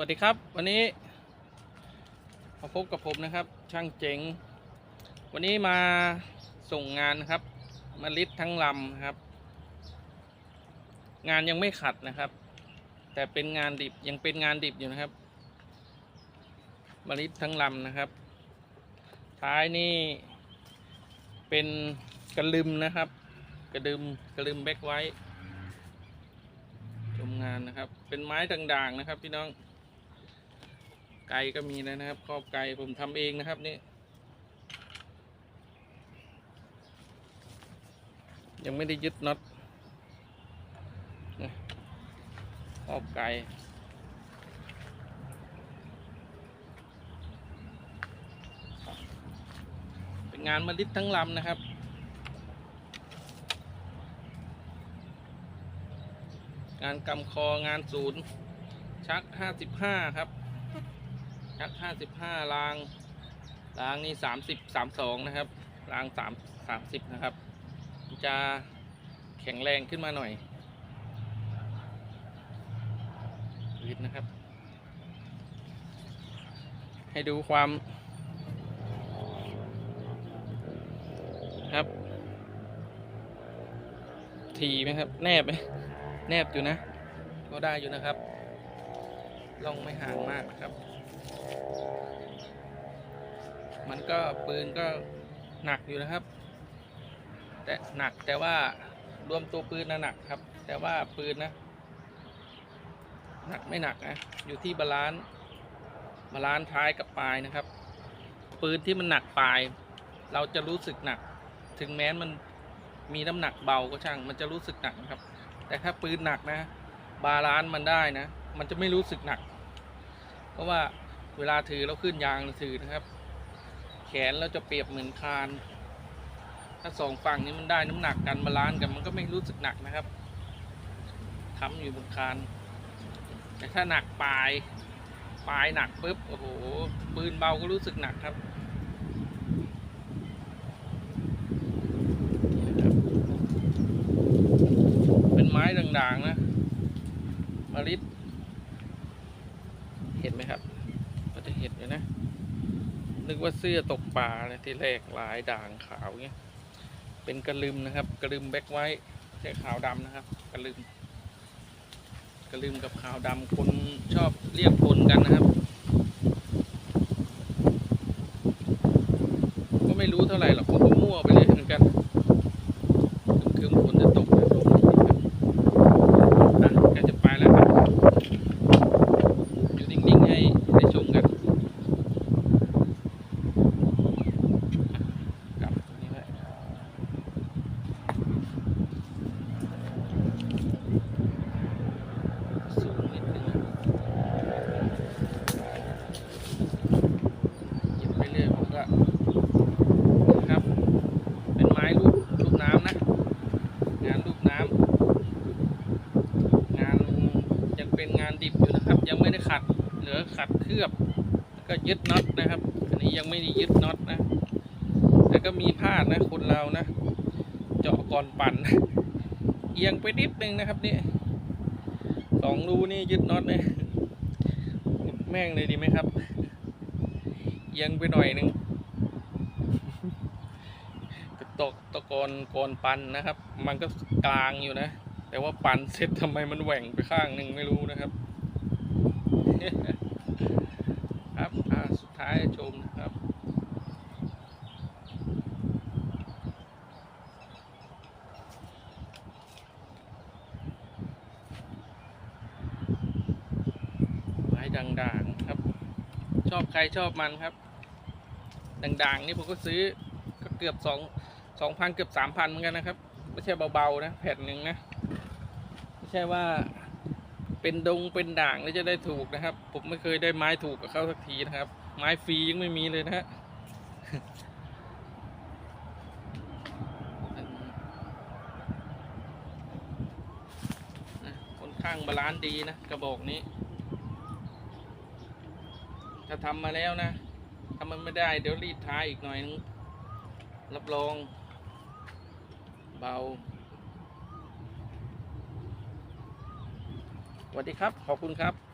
วัสดีครับ วันนี้มาพบกับผมนะครับ ช่างเจ๋ง วันนี้มาส่งงานนะครับมาลิดทั้งลำครับ งานยังไม่ขัดนะครับ แต่เป็นงานดิบยังเป็นงานดิบอยู่นะครับมาลิดทั้งลำนะครับ ท้ายนี่เป็นกระลึมนะครับ กระดึมกระลึมแบกไว้ชมงานนะครับ เป็นไม้ด่างๆนะครับพี่น้อง ไก่ก็มีแล้วนะครับครอบไก่ผมทำเองนะครับนี่ยังไม่ได้ยึดน็อตครอบไก่เป็นงานมะลิดทั้งลำนะครับงานกำคองานศูนย์ชักห้าสิบห้าครับ ชักห้าสิบห้ารางรางนี่สามสิบสามสองนะครับรางสามสามสิบนะครับ จะแข็งแรงขึ้นมาหน่อยยืดนะครับ ให้ดูความครับ ทีไหมครับ แนบไหมแนบอยู่นะ ก็ได้อยู่นะครับ ลองไม่ห่างมากนะครับ มันก็ปืนก็หนักอยู่นะครับ แต่หนักแต่ว่ารวมตัวปืนนะหนักครับ แต่ว่าปืนนะ หนักไม่หนักนะอยู่ที่บาลานซ์บาลานซ์ท้ายกับปลายนะครับ ปืนที่มันหนักปลาย เราจะรู้สึกหนัก ถึงแม้มันมีน้ำหนักเบาก็ช่าง มันจะรู้สึกหนักครับ แต่ถ้าปืนหนักนะ บาลานซ์มันได้นะ มันจะไม่รู้สึกหนัก เพราะว่าเวลาถือเราขึ้นยางถือนะครับ นเราจะเปรียบเหมือนคาน ถ้าสองฝั่งนี้มันได้น้ำหนักกันบาลานซ์กันมันก็ไม่รู้สึกหนักนะครับค้ำอยู่บนคาน แต่ถ้าหนักปลาย ปลายหนักปุ๊บโอ้โหปืนเบาก็รู้สึกหนักครับนี่นะครับเป็นไม้ด่างๆนะมาริดเห็นไหมครับ ก็จะเห็นอยู่นะ นึกว่าเสื้อตกปลาเลยที่แรกลายด่างขาวเงี้ยเป็นกระลึมนะครับกระลึมแบ็คไว้ใช่ขาวดำนะครับกระลึมกระลึมกับขาวดำคนชอบเรียกคนกันนะครับ ก็ไม่รู้เท่าไหร่หรอกผมก็มั่วไปเลยเหมือนกันคืมๆฝนจะตกนะลมนะครับอะก็จะไปแล้วครับ อยู่นิ่งๆให้ได้ชมกันกลับตรงนี้ไว้สูงนิดนึงนะหยิบไปเรื่อยผมก็นะครับ เป็นไม้ลูกลูกน้ำนะ งานลูกน้ำ งานยัง เป็นงานดิบอยู่นะครับ ยังไม่ได้ขัดเหลือขัดเคลือบก็ยึดน็อตนะครับ อันนี้ยังไม่ได้ยึดน็อตนะแต่ก็มีพลาดนะคนเรานะ เจาะก่อนปั่น เอียงไปนิดนึงนะครับนี่สองรูนี่ยึดน็อตเลยแม่งเลยดีไหมครับ เอียงไปหน่อยหนึงตกตะกอนกอนปันนะครับ มันก็กลางอยู่นะ แต่ว่าปันเสร็จทำไมมันแหว่งไปข้างหนึ่งไม่รู้นะครับ ครับสุดท้ายชมนะครับไม้ด่างๆครับ ชอบใครชอบมันครับ ด่างๆ นี่ผมก็ซื้อก็เกือบสองสองพันเกือบสามพันเหมือนกันนะครับ ไม่ใช่เบา ๆ นะ แผ่นหนึ่งนะ ไม่ใช่ว่าเป็นดงเป็นด่างแล้วจะได้ถูกนะครับ ผมไม่เคยได้ไม้ถูกกับเขาสักทีนะครับ ไม้ฟรียังไม่มีเลยนะฮะนะค่อนข้างบาลานซ์ดีนะกระบอกนี้ ถ้าทำมาแล้วนะถ้ามันไม่ได้เดี๋ยวรีดท้ายอีกหน่อยนึงรับรอง เบา วัสดีครับ ขอบคุณครับ